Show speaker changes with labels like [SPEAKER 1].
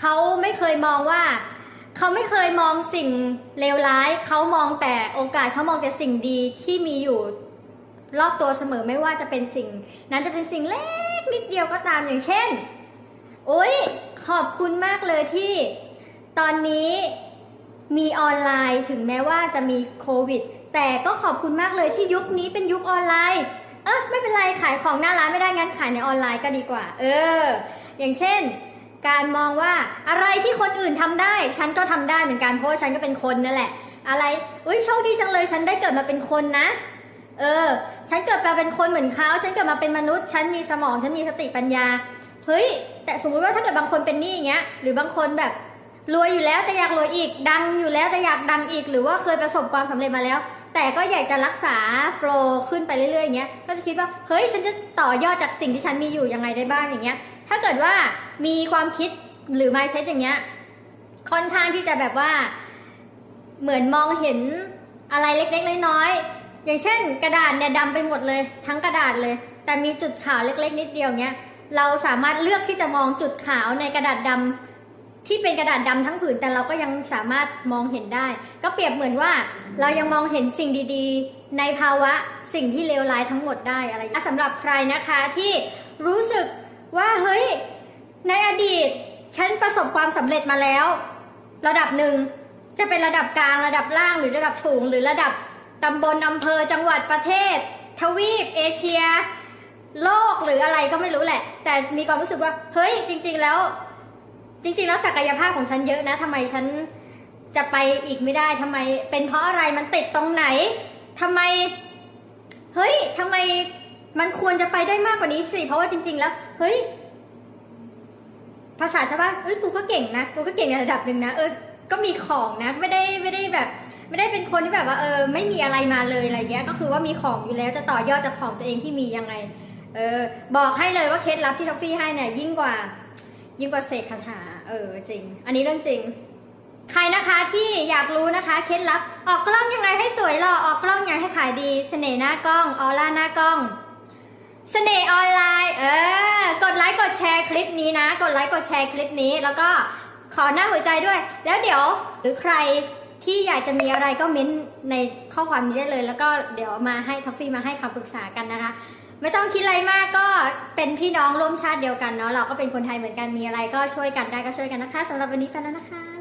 [SPEAKER 1] เขาไม่เคยมองว่า เขาไม่เคยมองสิ่งเลวร้าย เขามองแต่โอกาสเขามองแต่สิ่งดีที่มีอยู่รอบตัวเสมอไม่ว่าจะเป็นสิ่ง นั้นจะเป็นสิ่งเล็กนิดเดียวก็ตามอย่างเช่น โอ้ยขอบคุณมากเลยที่ตอนนี้มีออนไลน์ถึงแม้ว่าจะมีโควิด แต่ก็ขอบคุณมากเลยที่ยุคนี้เป็นยุคออนไลน์เออไม่เป็นไรขายของหน้าร้านไม่ได้งั้นขายในออนไลน์ก็ดีกว่า เออ อย่างเช่น การมองว่าอะไรที่คนอื่นทำได้ ฉันก็ทำได้เหมือนกันเพราะฉันก็เป็นคนนั่นแหละ อะไรอุ้ยโชคดีจังเลยฉันได้เกิดมาเป็นคนนะ เออ ฉันเกิดมาเป็นคนเหมือนเขาฉันเกิดมาเป็นมนุษย์ ฉันมีสมองฉันมีสติปัญญาเฮ้ยแต่สมมติว่าถ้าเกิดบางคนเป็นนี้อย่างเงี้ย หรือบางคนแบบรวยอยู่แล้วแต่อยากรวยอีกดังอยู่แล้วแต่อยากดังอีก หรือว่าเคยประสบความสำเร็จมาแล้ว แต่ก็อยากจะรักษาโฟลว์ขึ้นไปเรื่อยๆอย่างเงี้ยก็จะคิดว่าเฮ้ยฉันจะต่อยอดจากสิ่งที่ฉันมีอยู่ยังไงได้บ้างอย่างเงี้ย ถ้าเกิดว่ามีความคิดหรือ mindset อย่างเงี้ย ค่อนข้างที่จะแบบว่าเหมือนมองเห็นอะไรเล็กๆน้อยๆอย่างเช่น กระดาษเนี่ยดำไปหมดเลย ทั้งกระดาษเลย แต่มีจุดขาวเล็กๆ นิดเดียวเนี้ยเราสามารถเลือกที่จะมองจุดขาวในกระดาษดำที่เป็นกระดาษดำทั้งผืนแต่เราก็ยังสามารถมองเห็นได้ ก็เปรียบเหมือนว่าเรายังมองเห็นสิ่งดีๆ ในภาวะสิ่งที่เลวร้ายทั้งหมดได้อะไรอะสำหรับใครนะคะที่รู้สึก ว่าเฮ้ย ในอดีต ฉันประสบความสำเร็จมาแล้ว ระดับหนึ่งจะเป็นระดับกลางระดับล่างหรือระดับสูง หรือระดับตำบลอำเภอจังหวัดประเทศ ทวีป เอเชีย โลกหรืออะไรก็ไม่รู้แหละ แต่มีความรู้สึกว่า เฮ้ย จริง ๆ แล้ว จริง ๆ แล้วศักยภาพของฉันเยอะนะทำไมฉันจะไปอีกไม่ได้ทำไม เป็นเพราะอะไรมันติดตรงไหนทำไม เฮ้ยทำไม มันควรจะไปได้มากกว่านี้สิ เพราะว่าจริง ๆ แล้ว เฮ้ย ภาษาชาวบ้านเอ้ย กูก็เก่งนะ กูก็เก่งในระดับหนึ่งนะ เออ ก็มีของนะ ไม่ได้ไม่ได้แบบ ไม่ได้เป็นคนที่แบบว่า เออ ไม่มีอะไรมาเลยอะไรเงี้ย ก็คือว่ามีของอยู่แล้วจะต่อยอดจากของตัวเองที่มียังไง เออ บอกให้เลยว่าเคล็ดลับที่ท็อฟฟี่ให้เนี่ยยิ่งกว่า ยิ่งกว่าเสกคาถา เออ จริง อันนี้เรื่องจริงใครนะคะที่อยากรู้นะคะเคล็ดลับออกกล้องยังไงให้สวยหล่อออกกล้องยังไงให้ขายดี เสน่ห์หน้ากล้องออร่าหน้ากล้อง เสน่ห์ออนไลน์เออกดไลค์กดแชร์คลิปนี้นะ กดไลค์กดแชร์คลิปนี้ แล้วก็ขอหน้าหัวใจด้วย แล้วเดี๋ยวหรือใครที่อยากจะมีอะไรก็เม้นในข้อความนี้ได้เลย แล้วก็เดี๋ยวมาให้ท็อฟฟี่มาให้คำปรึกษากันนะคะ ไม่ต้องคิดอะไรมากก็เป็นพี่น้องร่วมชาติเดียวกันเนาะเราก็เป็นคนไทยเหมือนกันมีอะไรก็ช่วยกันได้ก็ช่วยกันนะคะสำหรับวันนี้ไปแล้วนะคะ